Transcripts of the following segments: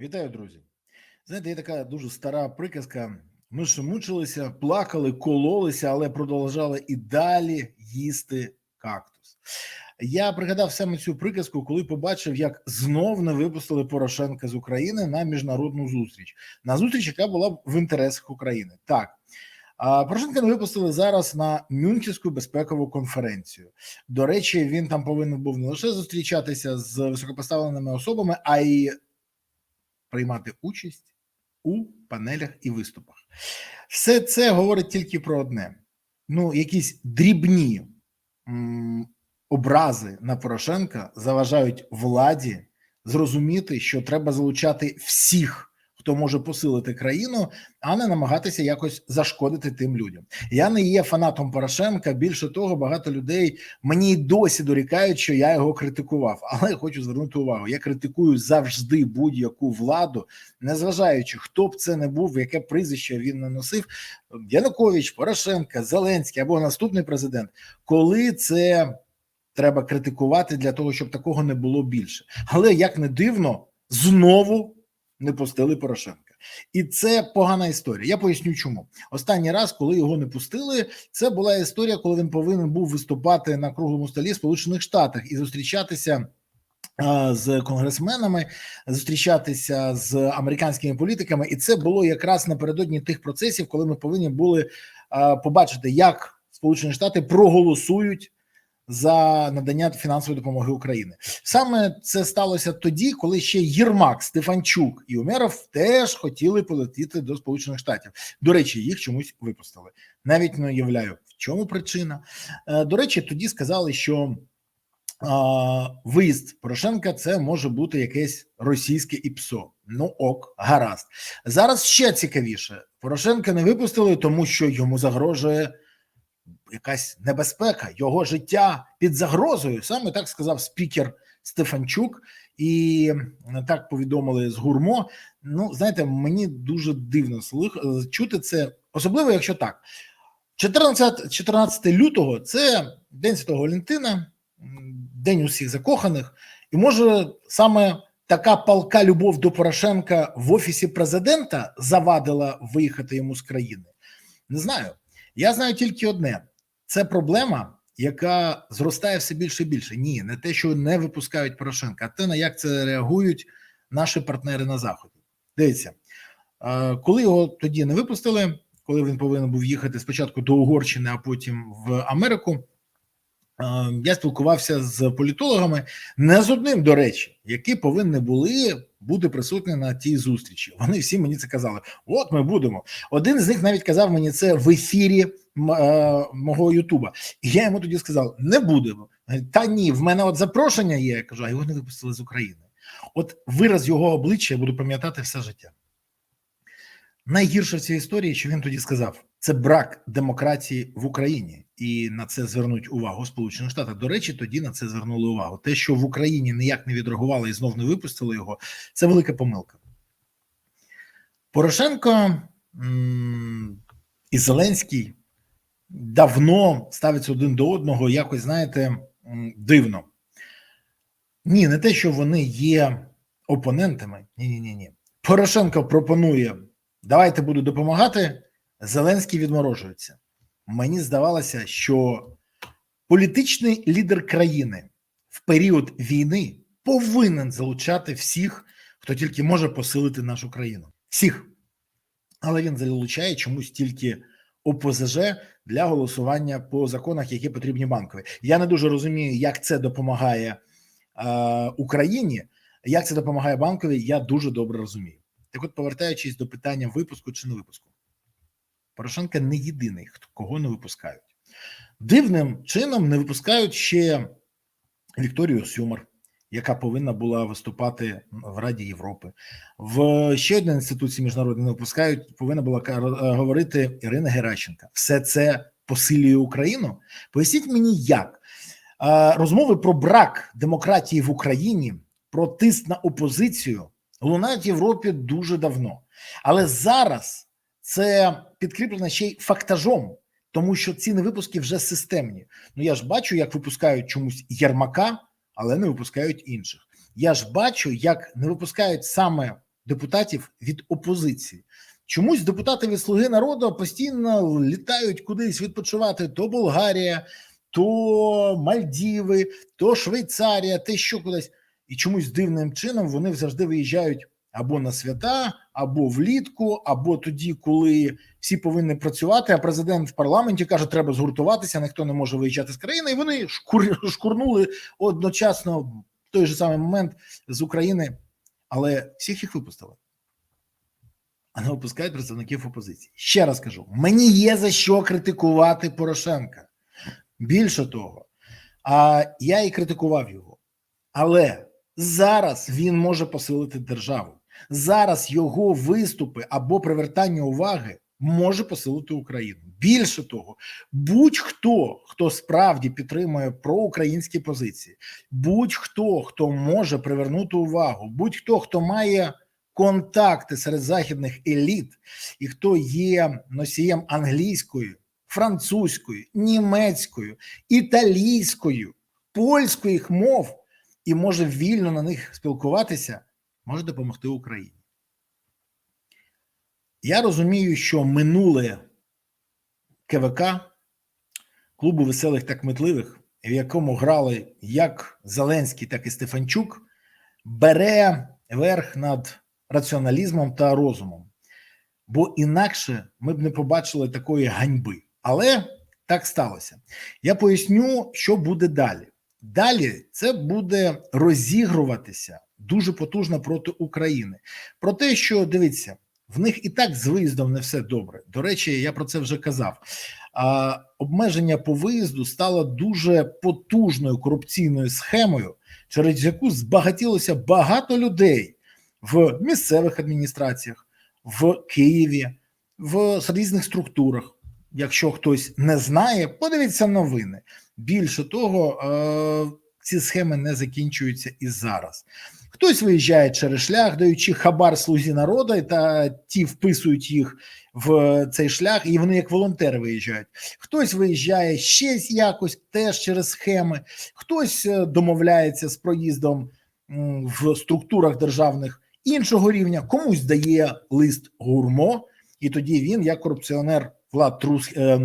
Вітаю, друзі. Знаєте, є така дуже стара приказка. Ми ж мучилися, плакали, кололися, але продовжали і далі їсти кактус. Я пригадав саме цю приказку, коли побачив, як знов не випустили Порошенка з України на міжнародну зустріч. На зустріч, яка була в інтересах України. Так. А Порошенка не випустили зараз на Мюнхенську безпекову конференцію. До речі, він там повинен був не лише зустрічатися з високопоставленими особами, а й приймати участь у панелях і виступах. Все це говорить тільки про одне: ну, якісь дрібні м, образи на Порошенка заважають владі зрозуміти, що треба залучати всіх. Хто може посилити країну, а не намагатися якось зашкодити тим людям? Я не є фанатом Порошенка. Більше того, багато людей мені досі дорікають, що я його критикував. Але я хочу звернути увагу: я критикую завжди будь-яку владу, незважаючи, хто б це не був, яке прізвище він не носив. Янукович, Порошенка, Зеленський або наступний президент, коли це треба критикувати для того, щоб такого не було більше. Але як не дивно, знову не пустили Порошенка, і це погана історія. Я поясню, чому останній раз, коли його не пустили, це була історія, коли він повинен був виступати на круглому столі Сполучених Штатах і зустрічатися. З конгресменами зустрічатися з американськими політиками, і це було якраз напередодні тих процесів, коли ми повинні були побачити, як Сполучені Штати проголосують за надання фінансової допомоги Україні. Саме це сталося тоді, коли ще Єрмак, Стефанчук і Умеров теж хотіли полетіти до Сполучених Штатів. До речі, їх чомусь випустили. Навіть не уявляю, в чому причина. До речі, тоді сказали, що. Виїзд Порошенка це може бути якесь російське ІПСО. Ну ок, гаразд. Зараз ще цікавіше. Порошенка не випустили, тому що йому загрожує якась небезпека, його життя під загрозою. Саме так сказав спікер Стефанчук, і так повідомили з гурмо. Ну, знаєте, мені дуже дивно слух чути це, особливо якщо так. 14 14 лютого це День Святого Валентина, День усіх закоханих, і може саме така палка любов до Порошенка в офісі президента завадила виїхати йому з країни. Не знаю. Я знаю тільки одне: це проблема, яка зростає все більше і більше. Ні, не те, що не випускають Порошенка, а те, на як це реагують наші партнери на заході. Дивіться, коли його тоді не випустили, коли він повинен був їхати спочатку до Угорщини, а потім в Америку. Я спілкувався з політологами, не з одним, до речі, які повинні були бути присутні на тій зустрічі. Вони всі мені це казали: от ми будемо. Один з них навіть казав мені це в ефірі мого Ютуба. І я йому тоді сказав: не будемо. Та ні, в мене от запрошення є. Я кажу, а його не випустили з України. От вираз його обличчя я буду пам'ятати все життя. Найгірше в цій історії, що він тоді сказав, це брак демократії в Україні, і на це звернуть увагу Сполучені Штати. До речі, тоді на це звернули увагу. Те, що в Україні ніяк не відреагували і знов не випустили його, це велика помилка. Порошенко і Зеленський давно ставляться один до одного, якось знаєте, дивно. Ні, не те, що вони є опонентами. Ні, ні, ні, ні. Порошенко пропонує. Давайте буду допомагати. Зеленський відморожується. Мені здавалося, що політичний лідер країни в період війни повинен залучати всіх, хто тільки може посилити нашу країну. Всіх. Але він залучає чомусь тільки ОПЗЖ для голосування по законах, які потрібні банкові. Я не дуже розумію, як це допомагає е, Україні, як це допомагає банкові. Я дуже добре розумію. Так, от, повертаючись до питання випуску чи не випуску, Порошенка не єдиний, хто кого не випускають. Дивним чином не випускають ще Вікторію Сюмар, яка повинна була виступати в Раді Європи. В ще одній інституції міжнародної не випускають, повинна була говорити Ірина Геращенка. Все це посилює Україну. Поясніть мені, як розмови про брак демократії в Україні, про тиск на опозицію лунають в Європі дуже давно, але зараз це підкріплено ще й фактажом, тому що ці невипуски вже системні. Ну я ж бачу, як випускають чомусь Єрмака, але не випускають інших. Я ж бачу, як не випускають саме депутатів від опозиції. Чомусь депутати від Слуги народу постійно літають кудись відпочивати: то Болгарія, то Мальдіви, то Швейцарія, те що кудись. І чомусь дивним чином вони завжди виїжджають або на свята, або влітку, або тоді, коли всі повинні працювати. А президент в парламенті каже, треба згуртуватися, ніхто не може виїжджати з країни. І вони шкур, шкурнули одночасно в той же самий момент з України, але всіх їх випустили. А не випускають представників опозиції. Ще раз кажу: мені є за що критикувати Порошенка. Більше того, а я і критикував його. Але зараз він може посилити державу. Зараз його виступи або привертання уваги може посилити Україну. Більше того, будь-хто, хто справді підтримує проукраїнські позиції, будь-хто, хто може привернути увагу, будь-хто, хто має контакти серед західних еліт, і хто є носієм англійської, французької, німецької, італійської, польської мов і може вільно на них спілкуватися, може допомогти Україні. Я розумію, що минуле КВК клубу веселих та кмітливих, в якому грали як Зеленський, так і Стефанчук, бере верх над раціоналізмом та розумом. Бо інакше ми б не побачили такої ганьби. Але так сталося. Я поясню, що буде далі. Далі це буде розігруватися дуже потужно проти України. Про те, що дивіться, в них і так з виїздом не все добре. До речі, я про це вже казав. А, Обмеження по виїзду стало дуже потужною корупційною схемою, через яку збагатілося багато людей в місцевих адміністраціях, в Києві, в різних структурах. Якщо хтось не знає, подивіться новини. Більше того, е, ці схеми не закінчуються і зараз. Хтось виїжджає через шлях, даючи хабар слузі народу, та ті вписують їх в цей шлях, і вони як волонтери виїжджають. Хтось виїжджає ще якось теж через схеми, хтось е, домовляється з проїздом в структурах державних іншого рівня, комусь дає лист гурмо, і тоді він, як корупціонер Влад Трус, е,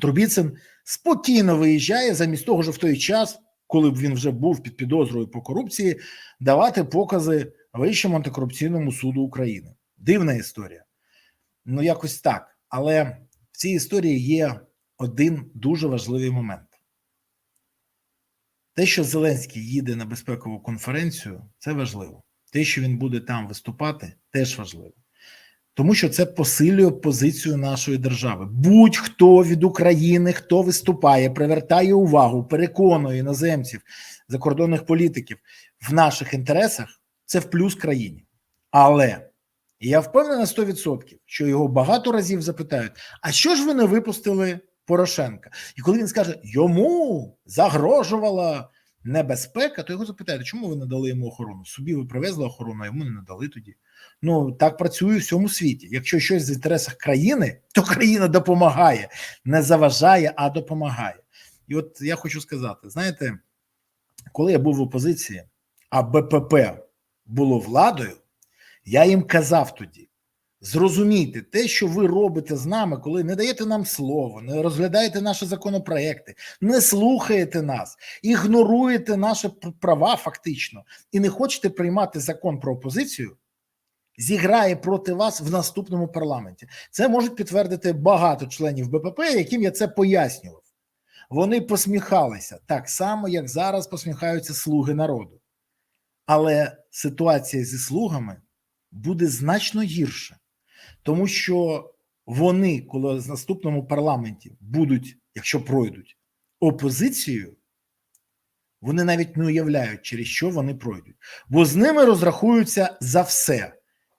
Трубіцин, спокійно виїжджає замість того, що в той час, коли б він вже був під підозрою по корупції, давати покази Вищому антикорупційному суду України. Дивна історія. Ну, якось так. Але в цій історії є один дуже важливий момент. Те, що Зеленський їде на безпекову конференцію, це важливо. Те, що він буде там виступати, теж важливо. Тому що це посилює позицію нашої держави. Будь-хто від України, хто виступає, привертає увагу, переконує іноземців, закордонних політиків в наших інтересах, це в плюс країні. Але я впевнений на 100%, що його багато разів запитають: а що ж ви не випустили Порошенка? І коли він скаже, йому загрожувала небезпека, то його запитають, чому ви не дали йому охорону? Собі ви привезли охорону, а йому не надали тоді. Ну так працює в всьому світі. Якщо щось в інтересах країни, то країна допомагає, не заважає, а допомагає. І от я хочу сказати: знаєте, коли я був в опозиції, а БПП було владою, я їм казав тоді: зрозумійте те, що ви робите з нами, коли не даєте нам слово, не розглядаєте наші законопроекти, не слухаєте нас, ігноруєте наші права фактично, і не хочете приймати закон про опозицію зіграє проти вас в наступному парламенті. Це можуть підтвердити багато членів БПП, яким я це пояснював. Вони посміхалися так само, як зараз посміхаються слуги народу. Але ситуація зі слугами буде значно гірша, тому що вони, коли в наступному парламенті будуть, якщо пройдуть, опозицією, вони навіть не уявляють, через що вони пройдуть, бо з ними розрахуються за все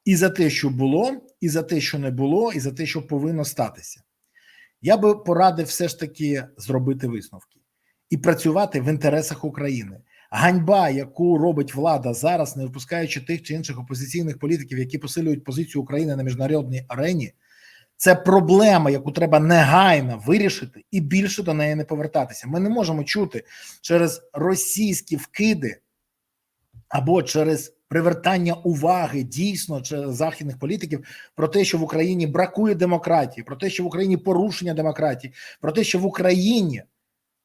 і за те, що було, і за те, що не було, і за те, що повинно статися. Я би порадив все ж таки зробити висновки і працювати в інтересах України. Ганьба, яку робить влада зараз, не випускаючи тих чи інших опозиційних політиків, які посилюють позицію України на міжнародній арені, це проблема, яку треба негайно вирішити і більше до неї не повертатися. Ми не можемо чути через російські вкиди або через привертання уваги дійсно чи західних політиків про те, що в Україні бракує демократії, про те, що в Україні порушення демократії, про те, що в Україні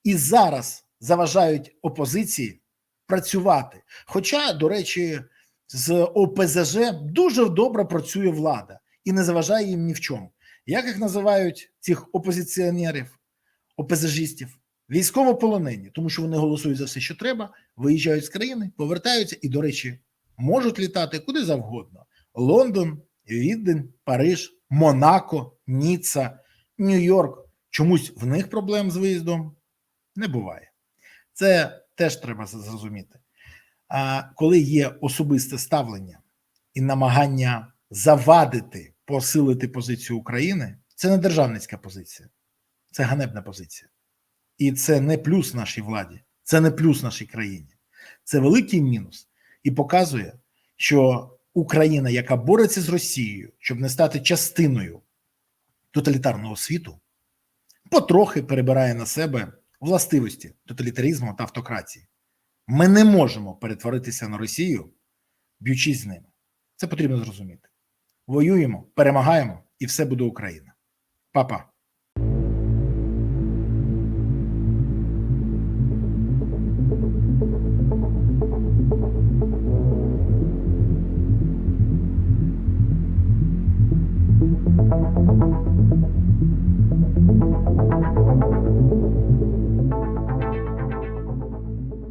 і зараз заважають опозиції працювати. Хоча, до речі, з ОПЗЖ дуже добре працює влада і не заважає їм ні в чому. Як їх називають цих опозиціонерів, ОПЗЖістів? Військовополонені, тому що вони голосують за все, що треба, виїжджають з країни, повертаються і, до речі, можуть літати куди завгодно: Лондон, Відден, Париж, Монако, Ніцца, Нью-Йорк. Чомусь в них проблем з виїздом не буває. Це теж треба зрозуміти. А коли є особисте ставлення і намагання завадити, посилити позицію України, це не державницька позиція, це ганебна позиція. І це не плюс нашій владі, це не плюс нашій країні. Це великий мінус і показує, що Україна, яка бореться з Росією, щоб не стати частиною тоталітарного світу, потрохи перебирає на себе властивості тоталітаризму та автократії. Ми не можемо перетворитися на Росію, б'ючись з ними. Це потрібно зрозуміти. Воюємо, перемагаємо, і все буде Україна. Па-па.